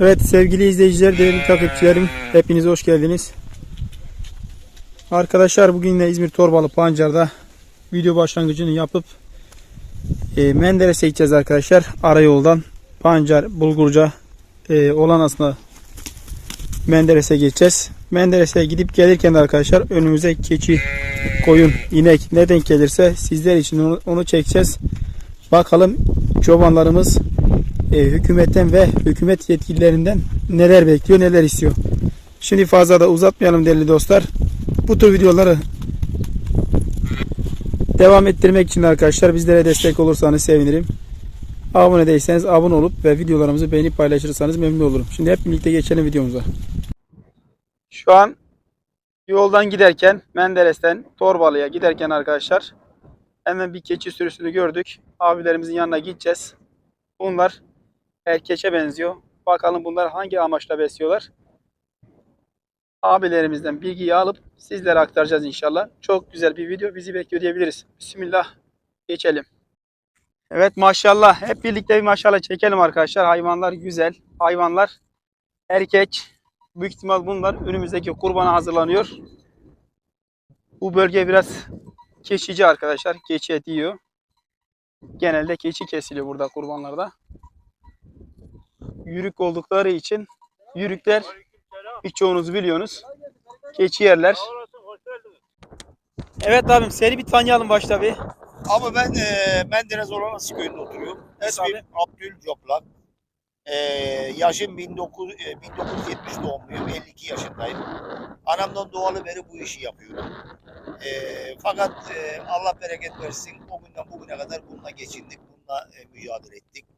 Evet sevgili izleyiciler, değerli takipçilerim hepiniz hoş geldiniz. Arkadaşlar bugün de İzmir Torbalı Pancar'da video başlangıcını yapıp e, Menderes'e gideceğiz arkadaşlar. Arayoldan Pancar, Bulgurca e, olan aslında Menderes'e geçeceğiz. Menderes'e gidip gelirken de arkadaşlar önümüze keçi, koyun, inek ne denk gelirse sizler için onu, onu çekeceğiz. Bakalım çobanlarımız e, hükümetten ve hükümet yetkililerinden neler bekliyor, neler istiyor. Şimdi fazla da uzatmayalım değerli dostlar. Bu tür videoları devam ettirmek için arkadaşlar bizlere destek olursanız sevinirim. Abone değilseniz abone olup ve videolarımızı beğenip paylaşırsanız memnun olurum. Şimdi hep birlikte geçelim videomuza. Şu an yoldan giderken Menderes'ten Torbalı'ya giderken arkadaşlar hemen bir keçi sürüsünü gördük. Abilerimizin yanına gideceğiz. Bunlar erkeçe benziyor. Bakalım bunlar hangi amaçla besliyorlar. Abilerimizden bilgiyi alıp sizlere aktaracağız inşallah. Çok güzel bir video bizi bekliyor diyebiliriz. Bismillah geçelim. Evet maşallah hep birlikte bir maşallah çekelim arkadaşlar. Hayvanlar güzel. Hayvanlar erkek. Büyük ihtimal bunlar önümüzdeki kurbana hazırlanıyor. Bu bölge biraz keçici arkadaşlar. Keçi eti yiyor. Genelde keçi kesiliyor burada kurbanlarda yürük oldukları için yürükler birçoğunuz biliyorsunuz. Keçi yerler. Evet abim seni bir tanıyalım başta bir. Abi ben e, Menderes Olanas köyünde oturuyorum. Evet İsmim Abdül Coplak. E, yaşım 19, e, 1970 doğumluyum. 52 yaşındayım. Anamdan doğalı beri bu işi yapıyorum. E, fakat e, Allah bereket versin o günden bugüne kadar bununla geçindik. Bununla e, mücadele ettik.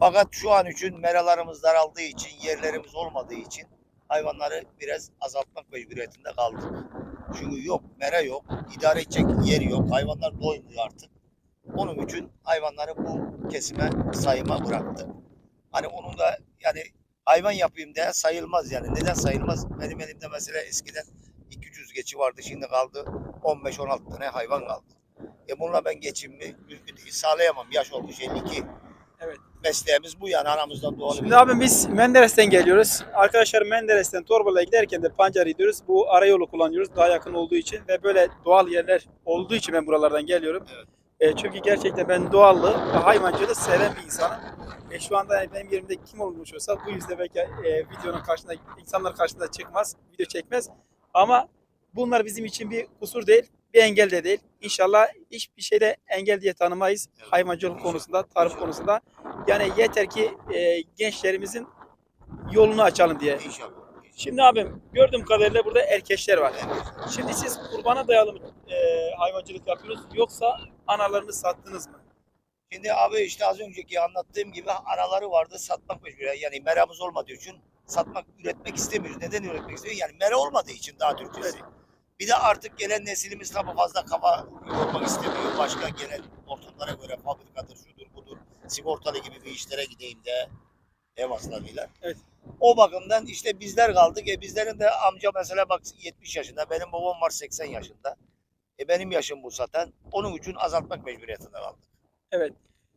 Fakat şu an için meralarımız daraldığı için, yerlerimiz olmadığı için hayvanları biraz azaltmak mecburiyetinde kaldık. Çünkü yok, mera yok, idare edecek yer yok, hayvanlar doymuyor artık. Onun için hayvanları bu kesime sayıma bıraktı. Hani onun da yani hayvan yapayım diye sayılmaz yani. Neden sayılmaz? Benim elimde mesela eskiden 200 geçi vardı şimdi kaldı 15-16 tane hayvan kaldı. E bununla ben geçimimi mümkün değil, sağlayamam. Yaş olmuş 52. Mesleğimiz bu yani aramızdan doğan. Şimdi abim biz Menderes'ten geliyoruz. Arkadaşlar Menderes'ten Torbalı'ya giderken de Pancar'a gidiyoruz. Bu arayolu kullanıyoruz daha yakın olduğu için ve böyle doğal yerler olduğu için ben buralardan geliyorum. Evet. E, çünkü gerçekten ben doğallığı ve hayvancılığı seven bir insanım. E, şu anda benim yerimde kim olmuş olsa bu yüzden belki e, videonun karşısında insanlar karşısında çıkmaz, video çekmez. Ama bunlar bizim için bir kusur değil, bir engel de değil. İnşallah hiçbir şeyde engel diye tanımayız. Evet. Hayvancılık konusunda, tarım konusunda. Yani yeter ki e, gençlerimizin yolunu açalım diye. İnşallah. Şimdi abim gördüğüm kadarıyla burada erkeşler var. Evet. Şimdi siz kurbana dayalı mı e, hayvancılık yapıyorsunuz yoksa analarını sattınız mı? Şimdi abi işte az önceki anlattığım gibi araları vardı satmak mecbur. Yani meramız olmadığı için satmak, üretmek istemiyoruz. Neden üretmek istemiyoruz? Yani mera olmadığı için daha Türkçesi. Bir de artık gelen neslimiz tabii fazla kafa yormak istemiyor. Başka gelen ortamlara göre fabrikadır, şudur budur, sigortalı gibi bir işlere gideyim de ev aslanıyla. Evet. O bakımdan işte bizler kaldık. E bizlerin de amca mesela bak 70 yaşında, benim babam var 80 yaşında. E benim yaşım bu zaten. Onun için azaltmak mecburiyetinde kaldık. Evet.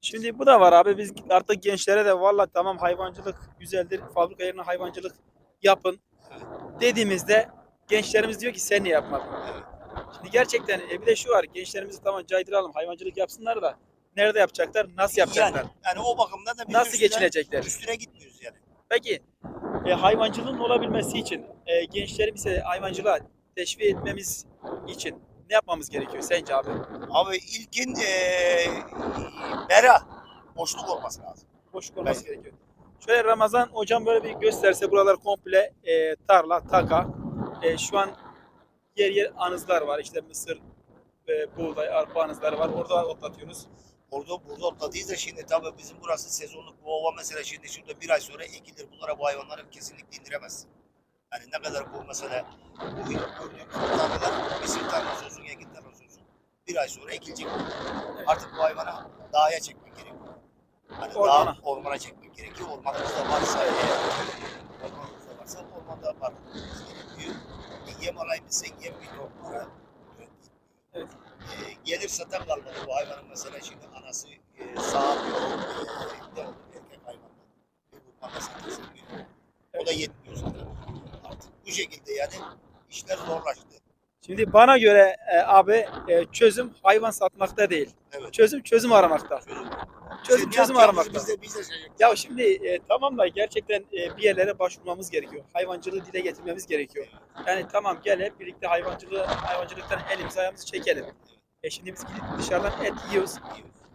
Şimdi bu da var abi. Biz artık gençlere de valla tamam hayvancılık güzeldir. Fabrika yerine hayvancılık yapın dediğimizde gençlerimiz diyor ki sen niye yapmadın? Evet. Şimdi gerçekten e, bir de şu var. Gençlerimizi tamam caydıralım. Hayvancılık yapsınlar da nerede yapacaklar? Nasıl yapacaklar? Yani, yani o bakımdan da Nasıl üstüne, geçinecekler? Üstüne gitmiyoruz yani. Peki e, hayvancılığın olabilmesi için e, gençlerimize hayvancılığa teşvik etmemiz için ne yapmamız gerekiyor sence abi? Abi ilkin eee mera boşluk olması lazım. Boşluk olması gerekiyor. Şöyle Ramazan hocam böyle bir gösterse buralar komple e, tarla, taka. E, şu an yer yer anızlar var. İşte mısır, e, buğday, arpa anızları var. Orada otlatıyoruz. Orada burada otladıysa şimdi tabii bizim burası sezonluk bu ova mesela şimdi şurada bir ay sonra ekilir. Bunlara bu hayvanları kesinlikle indiremezsin. Yani ne kadar bu mesela bu gördüğüm tarlalar mısır tarlası olsun, ekin tarlası olsun. Bir ay sonra ekilecek. Artık bu hayvana dağa çekmek gerekiyor. Hani Ormana. dağ, ormana çekmek gerekiyor. Ormanımızda varsa eğer, ormanımızda varsa ormanda var yem desen yem bir para. Evet. E, gelir satan kalmadı bu hayvanın mesela şimdi anası e, sağ e, erkek hayvanlar. Bir bu bana satılsın diyor. O da yetmiyor zaten. Artık bu şekilde yani işler zorlaştı. Şimdi bana göre e, abi e, çözüm hayvan satmakta değil. Evet. Çözüm çözüm aramakta. Çözüm. Çözüm çözüm aramakta. Biz de, biz de şey Ya şimdi e, tamam da gerçekten e, bir yerlere başvurmamız gerekiyor. Hayvancılığı dile getirmemiz gerekiyor. Yani tamam gel hep birlikte hayvancılığı hayvancılıktan elimizi ayağımızı çekelim. E şimdi biz gidip dışarıdan et yiyoruz.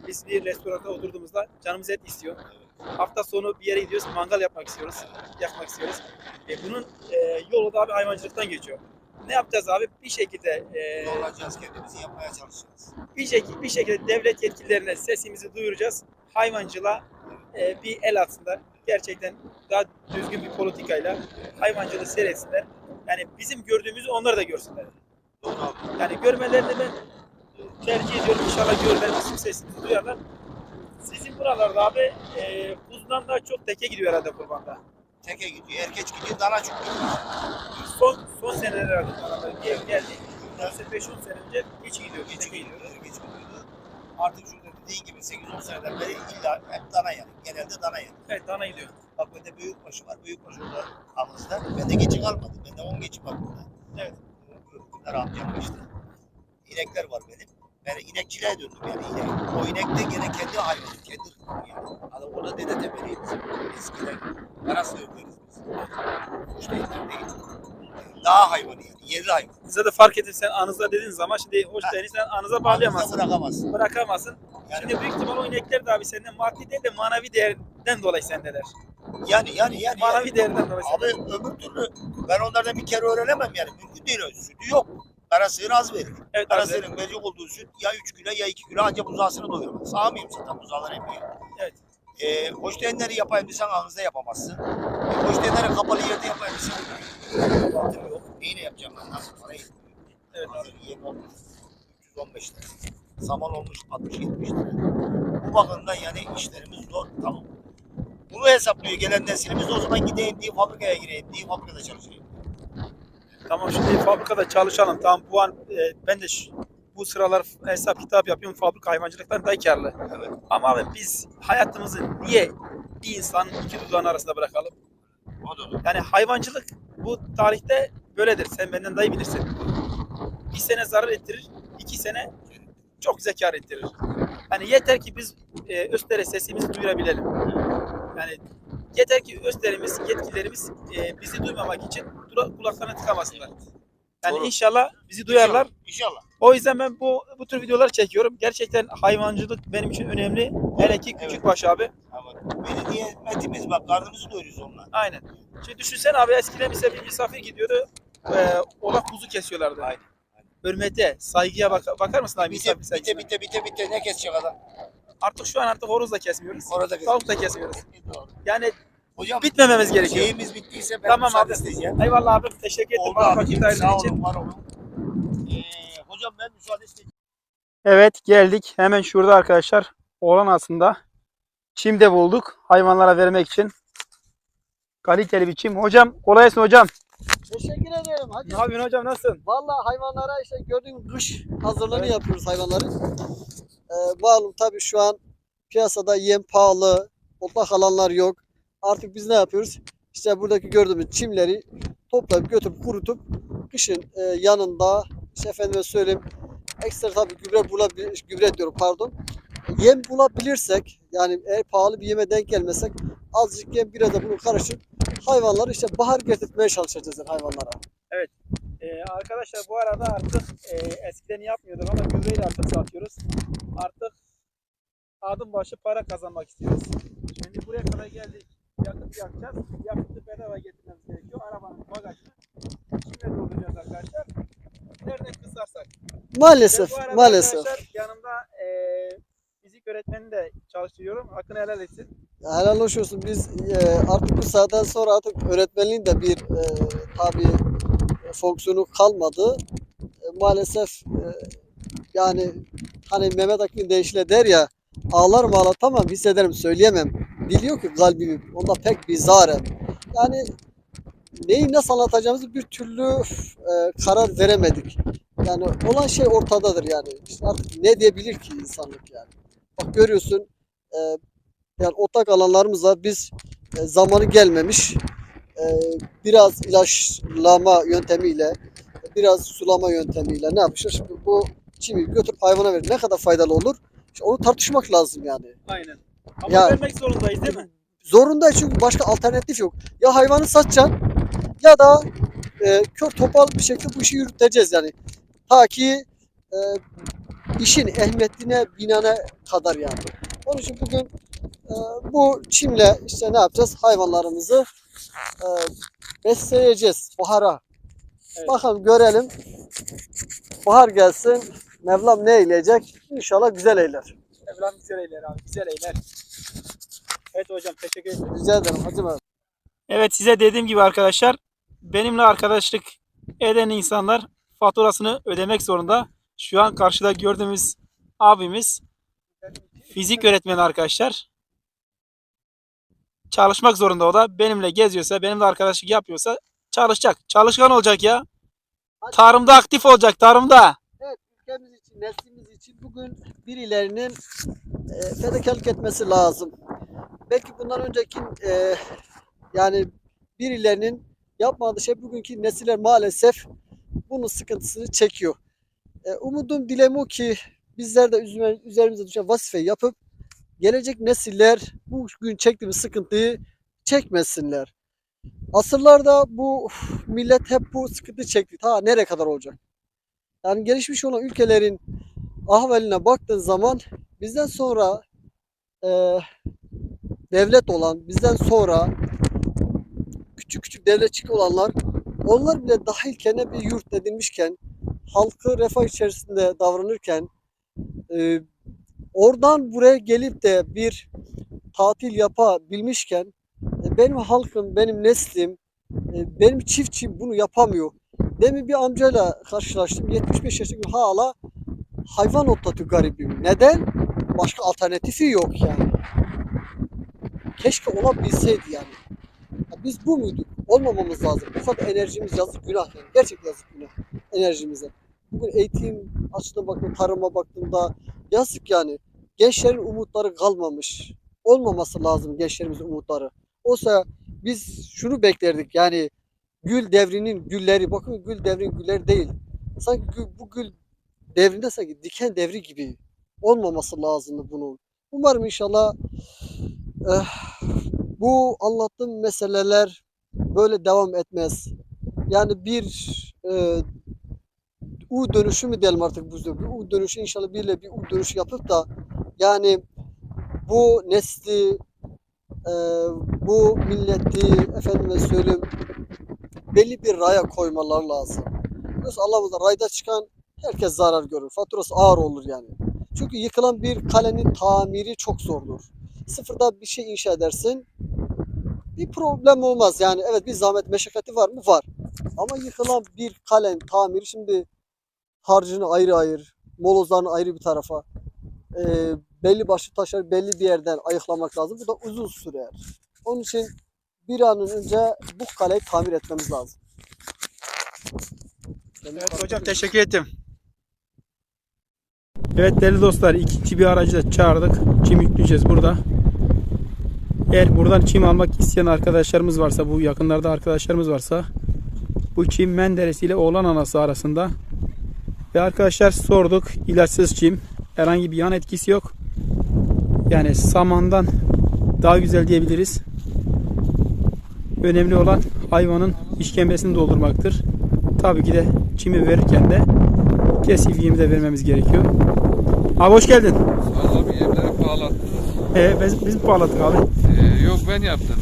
Biz bir restoranda oturduğumuzda canımız et istiyor. Hafta sonu bir yere gidiyoruz, mangal yapmak istiyoruz, yakmak istiyoruz. E bunun e, yolu da abi hayvancılıktan geçiyor. Ne yapacağız abi? Bir şekilde e, Zorlayacağız kendimizi yapmaya çalışacağız. bir şekilde bir şekilde devlet yetkililerine sesimizi duyuracağız. Hayvancılığa e, bir el atsınlar. Gerçekten daha düzgün bir politikayla hayvancılığı seyretsinler. Yani bizim gördüğümüzü onlar da görsünler. Yani görmelerini ben tercih ediyorum. İnşallah görürler, bizim sesimizi duyarlar. Sizin buralarda abi e, kuzudan daha çok teke gidiyor herhalde kurbanda. Teke gidiyor, erkeç gidiyor, dana çok gidiyor. Son son seneler herhalde gel, geldi. Neredeyse 5-10 sene önce hiç gidiyor, Geç hiç gidiyor. gidiyor. Artık şurada dediğin gibi 8-10 seneden beri illa hep dana yani. Genelde dana yani. Evet, dana gidiyor. Bak bende büyükbaşı var. Büyükbaşı orada aramızda. Bende geçi kalmadı. Bende 10 geçi var burada. Evet. Bunlar amcam işte. İnekler var benim. Ben inekçiliğe döndüm yani. İnek. O inek de gene kendi hayvanı. Kendi yani. Adam orada dede tepeliyiz. Eskiden arası öperiz biz. Kuş değil, Dağ hayvanı yani. Yerli hayvan. Size de fark edin sen anıza dediğiniz zaman şimdi hoş değil sen anıza Bağlayamazsın. bağlayamazsın. Bırakamazsın. Bırakamazsın. Yani, Şimdi büyük ihtimal o inekler de abi senden maddi değil de manevi değerden dolayı sendeler. yani, yani, yani. Manevi değerden dolayı Abi sendeler. öbür türlü ben onlardan bir kere öğrenemem yani. Mümkün değil. Sütü yok. Kara sığır az verir. Evet Kara sığırın verecek olduğu süt ya 3 kilo ya 2 kilo ancak buzağısını doyurur. Sağmayayım zaten buzağlar hep. Evet. Ee, hoştenleri yapayım desen ağızda yapamazsın. E, hoştenleri kapalı yerde yapayım desen kapatım yok. Neyle yapacağım ben? Nasıl parayı? Evet. Hazır yem olmuş 315 lira. Saman olmuş 60-70 lira. Bu bakımdan yani işlerimiz zor. Tamam. Bunu hesaplıyor gelen neslimiz o zaman gideyim diye fabrikaya gireyim diye fabrikada çalışayım. Tamam şimdi fabrikada çalışalım. Tamam bu an e, ben de bu sıralar hesap kitap yapıyorum. Fabrika hayvancılıktan daha karlı. Evet. Ama abi biz hayatımızı niye bir insanın iki dudağın arasında bırakalım? O doğru. Yani hayvancılık bu tarihte böyledir. Sen benden daha iyi bilirsin. Bir sene zarar ettirir, iki sene çok güzel kar ettirir. Yani yeter ki biz e, Özter'e sesimizi duyurabilelim. Yani yeter ki Özter'imiz, yetkililerimiz e, bizi duymamak için kulaklarına tıkamasınlar. Yani Doğru. inşallah bizi duyarlar. İnşallah. O yüzden ben bu bu tür videolar çekiyorum. Gerçekten hayvancılık benim için önemli. Hele ki Evet. küçükbaş abi. Ama belediye hizmetimiz bak karnımızı doyuruyoruz onunla. Aynen. Şimdi düşünsene abi eskiden bize bir misafir gidiyordu. E, ola kuzu kesiyorlardı. Aynen. Hürmete, saygıya bak bakar mısın abi Bite misafir bite saygısına? bite bite bite ne kesecek adam? Artık şu an artık horoz da kesmiyoruz. Orada Tavuk da kesmiyoruz. Doğru. Yani Hocam bitmememiz gerekiyor. şeyimiz bittiyse ben Tamam müsaade abi. isteyeceğim. Eyvallah abim teşekkür ederim. Oldu Bana vakit abicim ayırdığın sağ için. olun var olun. Ee, hocam ben müsaade isteyeceğim. Evet geldik. Hemen şurada arkadaşlar. Oğlan aslında. Çimde bulduk. Hayvanlara vermek için. Kaliteli bir çim. Hocam kolay gelsin hocam. Teşekkür ederim. Hadi. Ne yapıyorsun hocam nasılsın? Vallahi hayvanlara işte gördüğün kış hazırlığını yapıyoruz hayvanların. Ee, malum tabii şu an piyasada yem pahalı, otlak alanlar yok. Artık biz ne yapıyoruz? İşte buradaki gördüğümüz çimleri toplayıp götürüp kurutup kışın e, yanında işte efendime söyleyeyim ekstra tabii gübre bulabilir, gübre diyorum pardon. Yem bulabilirsek yani eğer pahalı bir yeme denk gelmesek azıcık yem biraz da bunu karışıp hayvanları işte bahar getirtmeye çalışacağız hayvanlara. Ee, arkadaşlar bu arada artık e, eskiden yapmıyorduk ama gübreyle artık satıyoruz. Artık adım başı para kazanmak istiyoruz. Şimdi buraya kadar geldik. Yakıt yakacağız. Yakıtı bedava getirmemiz gerekiyor. Arabanın bagajını şimdi dolduracağız arkadaşlar. Nereden kısarsak. Maalesef, arada maalesef. Yanımda e, fizik öğretmeni de çalıştırıyorum. Hakkını helal etsin. Helal hoş olsun. Biz e, artık bu saatten sonra artık öğretmenliğin de bir e, tabi fonksiyonu kalmadı. E, maalesef e, yani hani Mehmet Akın deyişle der ya ağlarım ağlatamam hissederim söyleyemem. Dil yok ki kalbim. Onda pek bir zarem. Yani neyi nasıl anlatacağımızı bir türlü e, karar veremedik. Yani olan şey ortadadır yani. İşte artık ne diyebilir ki insanlık yani. Bak görüyorsun e, yani otlak alanlarımız var. Biz e, zamanı gelmemiş. e, biraz ilaçlama yöntemiyle, biraz sulama yöntemiyle ne yapmışlar? Şimdi bu çimi götürüp hayvana verir. Ne kadar faydalı olur? İşte onu tartışmak lazım yani. Aynen. Ama Ya- vermek zorundayız değil mi? Zorunda çünkü başka alternatif yok. Ya hayvanı satacaksın ya da e, kör topal bir şekilde bu işi yürüteceğiz yani. Ta ki e, işin ehemmiyetine binana kadar yani. Onun için bugün e, bu çimle işte ne yapacağız? Hayvanlarımızı e, besleyeceğiz bahara. Evet. Bakalım görelim. Bahar gelsin. Mevlam ne eyleyecek? İnşallah güzel eyler. Evlen güzel eyler abi. Güzel eyler. Evet hocam teşekkür ederim. Rica ederim. Hacı Mehmet. Evet size dediğim gibi arkadaşlar benimle arkadaşlık eden insanlar faturasını ödemek zorunda. Şu an karşıda gördüğümüz abimiz fizik öğretmeni arkadaşlar. Çalışmak zorunda o da. Benimle geziyorsa, benimle arkadaşlık yapıyorsa çalışacak. Çalışkan olacak ya. Tarımda aktif olacak, tarımda. ülkemiz için, neslimiz için bugün birilerinin e, fedakarlık etmesi lazım. Belki bundan önceki e, yani birilerinin yapmadığı şey bugünkü nesiller maalesef bunun sıkıntısını çekiyor. E, umudum dilem o ki bizler de üzerimize düşen vazifeyi yapıp gelecek nesiller bu gün çektiğimiz sıkıntıyı çekmesinler. Asırlarda bu millet hep bu sıkıntı çekti. Ta nereye kadar olacak? Yani gelişmiş olan ülkelerin ahvaline baktığın zaman bizden sonra e, devlet olan, bizden sonra küçük küçük devletçik olanlar onlar bile dahilken bir yurt edinmişken halkı refah içerisinde davranırken e, oradan buraya gelip de bir tatil yapabilmişken e, benim halkım, benim neslim, e, benim çiftçim bunu yapamıyor. Demin bir amcayla karşılaştım. 75 yaşında hala hayvan otlatıyor garibim. Neden? Başka alternatifi yok yani. Keşke olabilseydi yani. Ya biz bu muyduk? Olmamamız lazım. Bu kadar enerjimiz yazık günah yani. Gerçekten yazık günah enerjimize. Bugün eğitim açısından baktığımda, tarıma baktığımda yazık yani. Gençlerin umutları kalmamış. Olmaması lazım gençlerimizin umutları. Oysa biz şunu beklerdik yani gül devrinin gülleri bakın gül devrinin gülleri değil. Sanki bu gül devrinde sanki diken devri gibi olmaması lazımdı bunun. Umarım inşallah eh, bu anlattığım meseleler böyle devam etmez. Yani bir e, U dönüşü mü diyelim artık bu bir U dönüşü inşallah biriyle bir U dönüşü yapıp da yani bu nesli e, bu milleti efendime söyleyeyim belli bir raya koymalar lazım. Yoksa Allah'ımızda rayda çıkan herkes zarar görür. Faturası ağır olur yani. Çünkü yıkılan bir kalenin tamiri çok zordur. Sıfırda bir şey inşa edersin. Bir problem olmaz. Yani evet bir zahmet meşakkati var mı? Var. Ama yıkılan bir kalenin tamiri şimdi harcını ayrı ayır, molozlarını ayrı bir tarafa, e, belli başlı taşları belli bir yerden ayıklamak lazım. Bu da uzun sürer. Onun için bir an önce bu kaleyi tamir etmemiz lazım. Evet hocam teşekkür ettim. Evet değerli dostlar ikinci bir aracı da çağırdık. Çim yükleyeceğiz burada. Eğer buradan çim almak isteyen arkadaşlarımız varsa bu yakınlarda arkadaşlarımız varsa bu çim Menderes ile Oğlan Anası arasında ve arkadaşlar sorduk ilaçsız çim herhangi bir yan etkisi yok. Yani samandan daha güzel diyebiliriz. Önemli olan hayvanın işkembesini doldurmaktır. Tabii ki de çimi verirken de yemi de vermemiz gerekiyor. Abi hoş geldin. Abi yemleri pahalı. Ee, biz, biz mi bağladık abi? Ee, yok ben yaptım.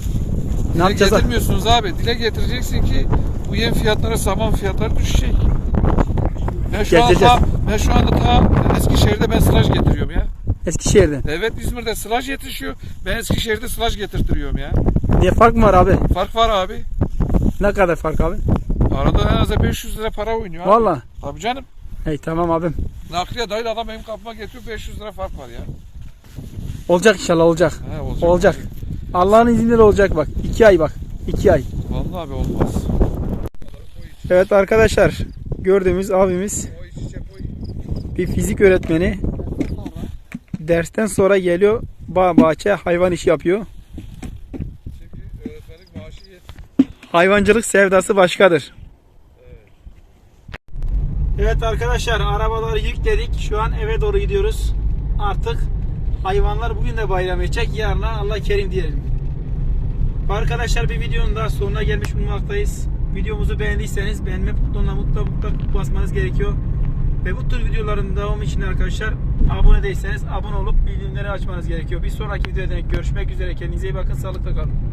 Ne Dile yapacağız abi? getirmiyorsunuz abi. Dile getireceksin ki bu yem fiyatları, saman fiyatları düşecek. Ben şu, an Getireceğiz. ta, ben şu anda ta Eskişehir'de ben sılaj getiriyorum ya. Eskişehir'den. Evet İzmir'de sılaj yetişiyor. Ben Eskişehir'de sılaj getirtiyorum ya. Niye fark mı var abi? Fark var abi. Ne kadar fark abi? Arada en az 500 lira para oynuyor abi. Valla. Tabii canım. Hey tamam abim. Nakliye dahil adam benim kapıma getiriyor 500 lira fark var ya. Olacak inşallah olacak. He, olacak. Olacak. Allah'ın izniyle olacak bak. İki ay bak. İki ay. Vallahi abi olmaz. Evet arkadaşlar gördüğümüz abimiz bir fizik öğretmeni. Dersten sonra geliyor bağ bahçe hayvan işi yapıyor. Hayvancılık sevdası başkadır. Evet arkadaşlar arabaları yükledik. Şu an eve doğru gidiyoruz. Artık hayvanlar bugün de bayram edecek. Yarına Allah kerim diyelim. Arkadaşlar bir videonun daha sonuna gelmiş bulunmaktayız. Videomuzu beğendiyseniz beğenme butonuna mutlaka mutlaka basmanız gerekiyor. Ve bu tür videoların devamı için arkadaşlar abone değilseniz abone olup bildirimleri açmanız gerekiyor. Bir sonraki videoda görüşmek üzere. Kendinize iyi bakın. Sağlıkla kalın.